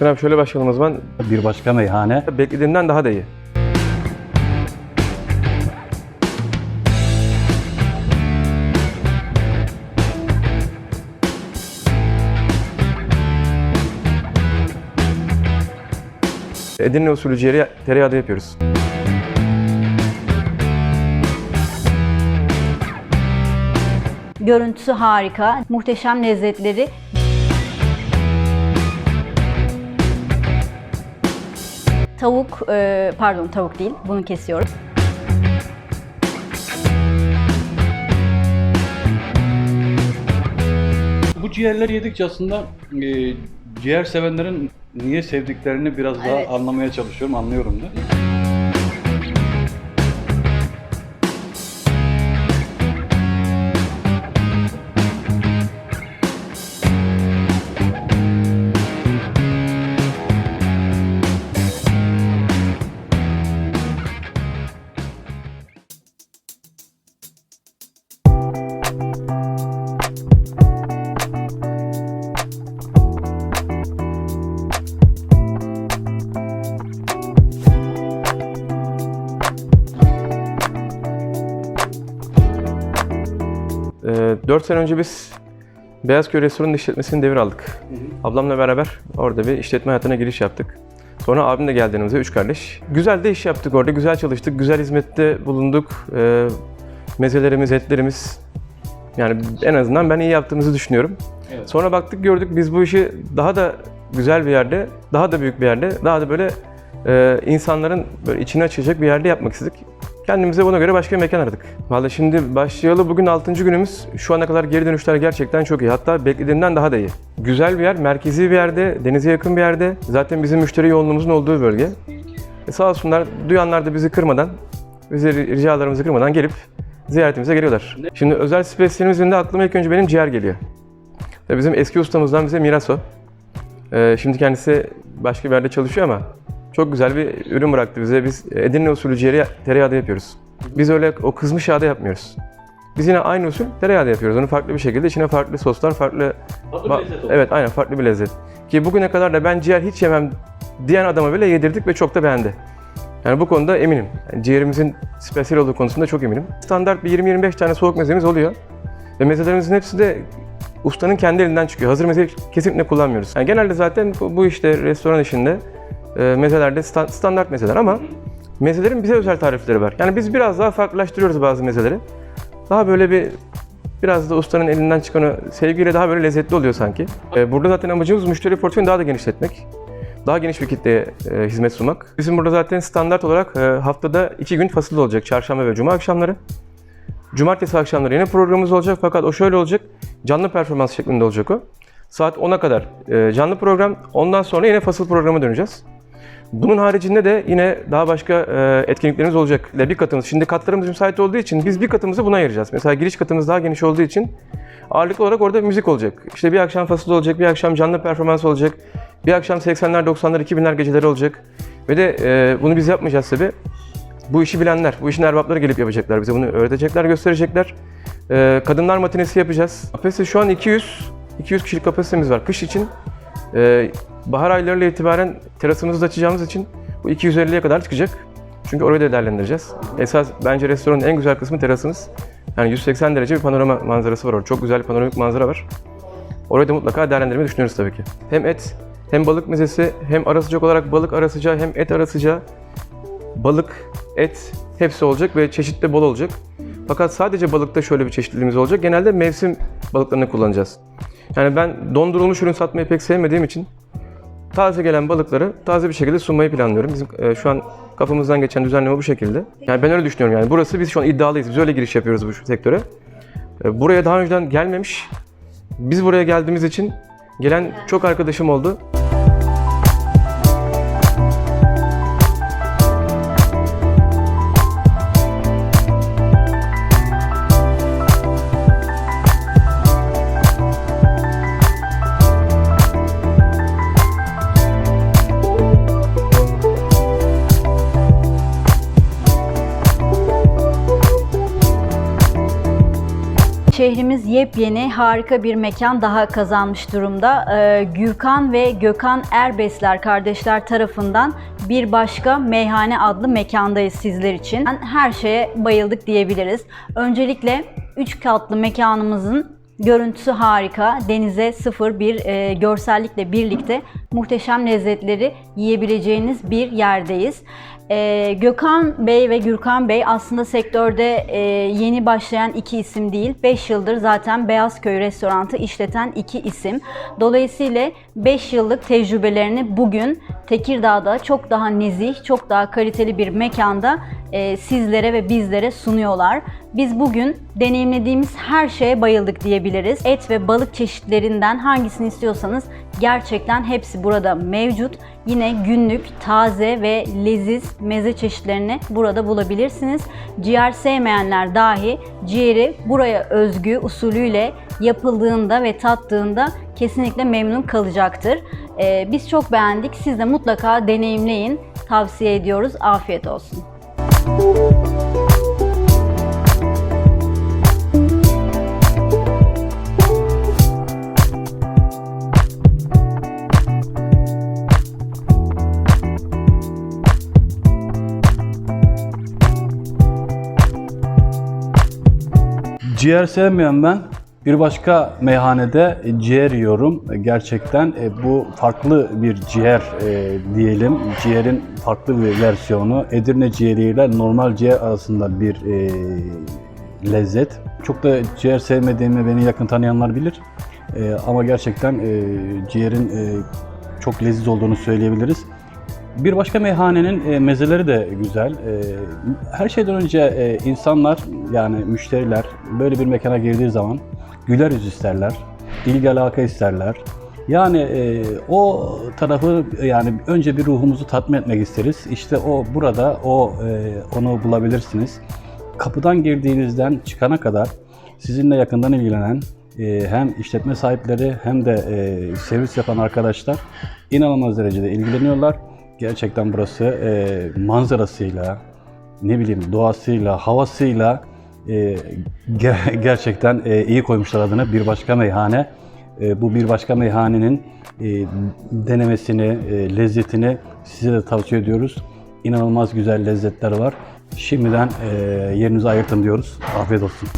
Özkan abi şöyle başlayalım o zaman. Bir başka meyhane. Beklediğimden daha da iyi. Edirne usulü ciğeri tereyağda yapıyoruz. Görüntüsü harika, muhteşem lezzetleri. Tavuk, e, pardon tavuk değil, bunu kesiyorum. Bu ciğerleri yedikçe aslında e, ciğer sevenlerin niye sevdiklerini biraz daha Evet. anlamaya çalışıyorum, anlıyorum da. Ee, 4 sene önce biz Beyazköy Restoran'ın işletmesini devraldık. Ablamla beraber orada bir işletme hayatına giriş yaptık. Sonra abim de geldi yanımıza, üç kardeş. Güzel de iş yaptık orada, güzel çalıştık, güzel hizmette bulunduk. Ee, mezelerimiz, etlerimiz, yani en azından ben iyi yaptığımızı düşünüyorum. Evet. Sonra baktık gördük biz bu işi daha da güzel bir yerde, daha da büyük bir yerde, daha da böyle e, insanların böyle içini açacak bir yerde yapmak istedik. Kendimize buna göre başka bir mekan aradık. Vallahi şimdi başlayalı bugün 6. günümüz. Şu ana kadar geri dönüşler gerçekten çok iyi. Hatta beklediğimden daha da iyi. Güzel bir yer, merkezi bir yerde, denize yakın bir yerde. Zaten bizim müşteri yoğunluğumuzun olduğu bölge. E sağ olsunlar duyanlar da bizi kırmadan, bizi ricalarımızı kırmadan gelip ziyaretimize geliyorlar. Şimdi özel spesiyelimizin de aklıma ilk önce benim ciğer geliyor. Bizim eski ustamızdan bize miras o. Ee, şimdi kendisi başka bir yerde çalışıyor ama çok güzel bir ürün bıraktı bize. Biz Edirne usulü ciğeri tereyağda yapıyoruz. Biz öyle o kızmış yağda yapmıyoruz. Biz yine aynı usul tereyağda yapıyoruz. Onu farklı bir şekilde içine farklı soslar, farklı... Ba- Evet aynen farklı bir lezzet. Ki bugüne kadar da ben ciğer hiç yemem diyen adama bile yedirdik ve çok da beğendi. Yani bu konuda eminim. Yani ciğerimizin spesiyel olduğu konusunda çok eminim. Standart bir 20-25 tane soğuk mezemiz oluyor. Ve mezelerimizin hepsi de ustanın kendi elinden çıkıyor. Hazır meze kesinlikle kullanmıyoruz. Yani genelde zaten bu, bu işte restoran işinde e, mezelerde sta- standart mezeler ama mezelerin bize özel tarifleri var. Yani biz biraz daha farklılaştırıyoruz bazı mezeleri. Daha böyle bir biraz da ustanın elinden çıkan o sevgiyle daha böyle lezzetli oluyor sanki. E, burada zaten amacımız müşteri portföyünü daha da genişletmek. Daha geniş bir kitleye e, hizmet sunmak. Bizim burada zaten standart olarak e, haftada iki gün fasıllı olacak. Çarşamba ve cuma akşamları. Cumartesi akşamları yine programımız olacak fakat o şöyle olacak. Canlı performans şeklinde olacak o. Saat 10'a kadar e, canlı program. Ondan sonra yine fasıl programa döneceğiz. Bunun haricinde de yine daha başka e, etkinliklerimiz olacak. Bir katımız. Şimdi katlarımız müsait olduğu için biz bir katımızı buna ayıracağız. Mesela giriş katımız daha geniş olduğu için ağırlıklı olarak orada müzik olacak. İşte bir akşam fasıl olacak, bir akşam canlı performans olacak. Bir akşam 80'ler, 90'lar, 2000'ler geceleri olacak. Ve de e, bunu biz yapmayacağız tabii. Bu işi bilenler, bu işin erbapları gelip yapacaklar. Bize bunu öğretecekler, gösterecekler. Ee, kadınlar matinesi yapacağız. Kapasite şu an 200, 200 kişilik kapasitemiz var. Kış için e, bahar aylarıyla itibaren terasımızı açacağımız için bu 250'ye kadar çıkacak. Çünkü orayı da değerlendireceğiz. Esas bence restoranın en güzel kısmı terasımız. Yani 180 derece bir panorama manzarası var orada. Çok güzel bir panoramik manzara var. Orayı da mutlaka değerlendirmeyi düşünüyoruz tabii ki. Hem et, hem balık mezesi, hem ara sıcak olarak balık ara sıcağı, hem et ara sıcağı balık, et hepsi olacak ve çeşit de bol olacak. Fakat sadece balıkta şöyle bir çeşitliliğimiz olacak. Genelde mevsim balıklarını kullanacağız. Yani ben dondurulmuş ürün satmayı pek sevmediğim için taze gelen balıkları taze bir şekilde sunmayı planlıyorum. Bizim e, şu an kafamızdan geçen düzenleme bu şekilde. Yani ben öyle düşünüyorum yani. Burası biz şu an iddialıyız. Biz öyle giriş yapıyoruz bu sektöre. E, Buraya daha önceden gelmemiş. Biz buraya geldiğimiz için gelen çok arkadaşım oldu. Şehrimiz yepyeni harika bir mekan daha kazanmış durumda. Ee, Gürkan ve Gökhan Erbesler kardeşler tarafından bir başka meyhane adlı mekandayız sizler için. Her şeye bayıldık diyebiliriz. Öncelikle 3 katlı mekanımızın Görüntüsü harika, denize sıfır bir e, görsellikle birlikte muhteşem lezzetleri yiyebileceğiniz bir yerdeyiz. E, Gökhan Bey ve Gürkan Bey aslında sektörde e, yeni başlayan iki isim değil. 5 yıldır zaten Beyazköy Restoranı işleten iki isim. Dolayısıyla 5 yıllık tecrübelerini bugün Tekirdağ'da çok daha nezih, çok daha kaliteli bir mekanda e, sizlere ve bizlere sunuyorlar. Biz bugün deneyimlediğimiz her şeye bayıldık diyebiliriz. Et ve balık çeşitlerinden hangisini istiyorsanız gerçekten hepsi burada mevcut. Yine günlük, taze ve leziz meze çeşitlerini burada bulabilirsiniz. Ciğer sevmeyenler dahi ciğeri buraya özgü usulüyle yapıldığında ve tattığında kesinlikle memnun kalacaktır. Ee, biz çok beğendik. Siz de mutlaka deneyimleyin. Tavsiye ediyoruz. Afiyet olsun. Ciğer sevmeyen ben bir başka meyhanede ciğer yiyorum. Gerçekten e, bu farklı bir ciğer e, diyelim. Ciğerin farklı bir versiyonu. Edirne ciğeriyle normal ciğer arasında bir e, lezzet. Çok da ciğer sevmediğimi beni yakın tanıyanlar bilir. E, ama gerçekten e, ciğerin e, çok leziz olduğunu söyleyebiliriz. Bir başka meyhanenin e, mezeleri de güzel. E, her şeyden önce e, insanlar yani müşteriler böyle bir mekana girdiği zaman güler yüz isterler, ilgi alaka isterler. Yani e, o tarafı yani önce bir ruhumuzu tatmin etmek isteriz. İşte o burada o e, onu bulabilirsiniz. Kapıdan girdiğinizden çıkana kadar sizinle yakından ilgilenen e, hem işletme sahipleri hem de e, servis yapan arkadaşlar inanılmaz derecede ilgileniyorlar. Gerçekten burası e, manzarasıyla, ne bileyim doğasıyla, havasıyla e, ge- gerçekten e, iyi koymuşlar adını bir başka meyhane. E, bu bir başka meyhanenin e, denemesini, lezzetini size de tavsiye ediyoruz. İnanılmaz güzel lezzetler var. Şimdiden yerinizi ayırtın diyoruz. Afiyet olsun.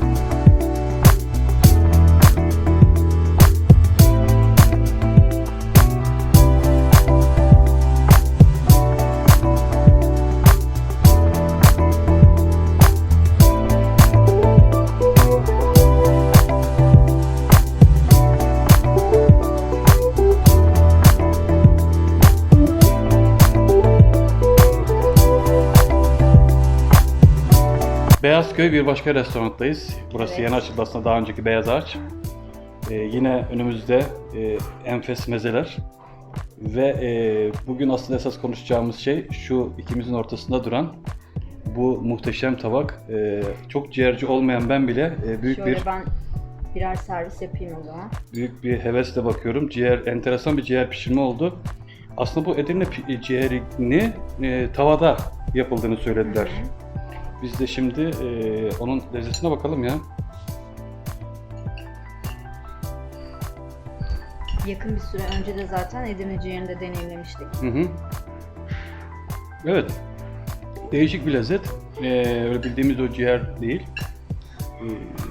Beyazköy bir başka restoranttayız. Burası yeni açıldı aslında daha önceki Beyaz Ağaç. Ee, yine önümüzde e, enfes mezeler. Ve e, bugün aslında esas konuşacağımız şey şu ikimizin ortasında duran bu muhteşem tabak. E, çok ciğerci olmayan ben bile e, büyük bir ben birer servis yapayım o zaman. büyük bir hevesle bakıyorum. Ciğer enteresan bir ciğer pişirme oldu. Aslında bu Edirne ciğerini e, tavada yapıldığını söylediler. Biz de şimdi e, onun lezzetine bakalım ya. Yakın bir süre önce de zaten Edirne ciğerini de deneyimlemiştik. Hı hı. Evet. Değişik bir lezzet. Ee, öyle bildiğimiz o ciğer değil. Ee,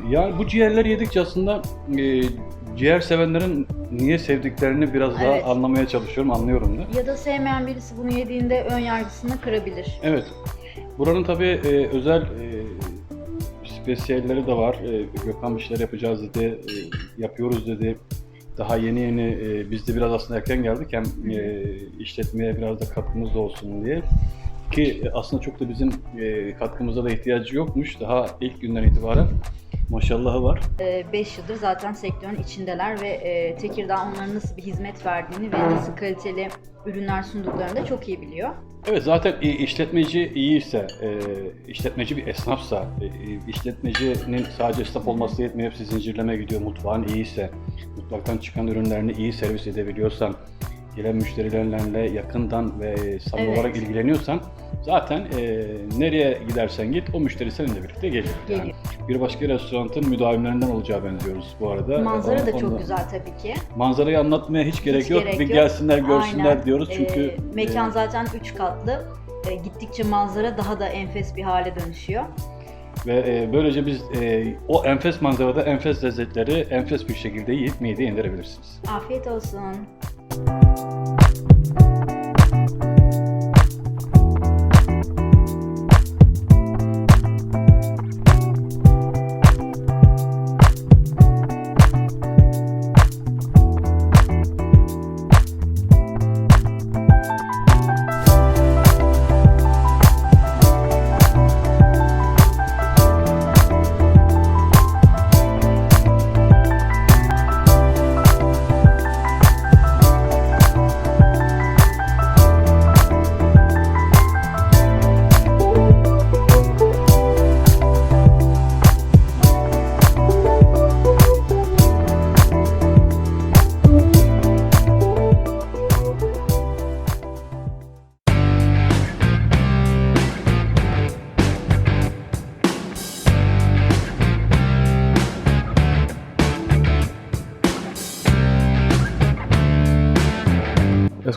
yani bu ciğerleri yedikçe aslında e, ciğer sevenlerin niye sevdiklerini biraz daha Evet. anlamaya çalışıyorum, anlıyorum da. Ya da sevmeyen birisi bunu yediğinde ön yargısını kırabilir. Evet. Buranın tabii e, özel e, spesiyalleri de var. E, Gökhan bir şeyler yapacağız dedi, e, yapıyoruz dedi. Daha yeni yeni e, biz de biraz aslında erken geldik hem e, işletmeye biraz da katkımız da olsun diye. Ki e, aslında çok da bizim e, katkımıza da ihtiyacı yokmuş. Daha ilk günden itibaren maşallahı var. 5 yıldır zaten sektörün içindeler ve e, Tekirdağ onlara nasıl bir hizmet verdiğini ve nasıl kaliteli ürünler sunduklarını da çok iyi biliyor. Evet zaten işletmeci iyiyse, e, işletmeci bir esnafsa, e, işletmecinin sadece esnaf olması yetmiyor, hepsi zincirleme gidiyor, mutfağın iyiyse, mutfaktan çıkan ürünlerini iyi servis edebiliyorsan, gelen müşterilerle yakından ve samimi Evet. olarak ilgileniyorsan zaten e, nereye gidersen git o müşteri seninle birlikte gelir. Yani Geliyor. Bir başka restoranın müdavimlerinden olacağı benziyoruz bu arada. Manzara da Onu- çok onu- güzel tabii ki. Manzarayı anlatmaya hiç gerek Hiç yok. gerek bir yok. gelsinler görsünler Aynen. diyoruz çünkü Ee, mekan e, zaten 3 katlı. Ee, gittikçe manzara daha da enfes bir hale dönüşüyor. ve e, böylece biz e, o enfes manzarada enfes lezzetleri enfes bir şekilde yiyip mideye indirebilirsiniz. Afiyet olsun.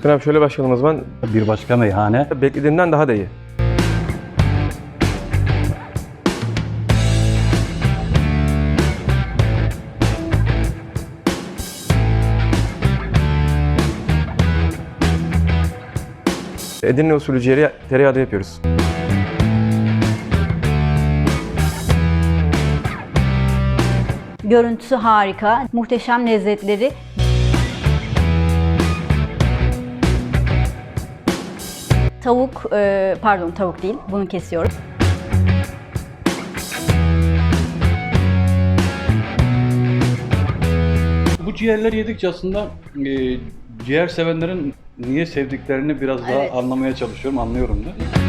Özkan abi şöyle başlayalım o zaman. Bir başka meyhane Beklediğimden daha da iyi. Edirne usulü ciğeri tereyağda yapıyoruz. Görüntüsü harika, muhteşem lezzetleri. Tavuk, e, pardon tavuk değil, bunu kesiyorum. Bu ciğerleri yedikçe aslında e, ciğer sevenlerin niye sevdiklerini biraz daha Evet. anlamaya çalışıyorum, anlıyorum da.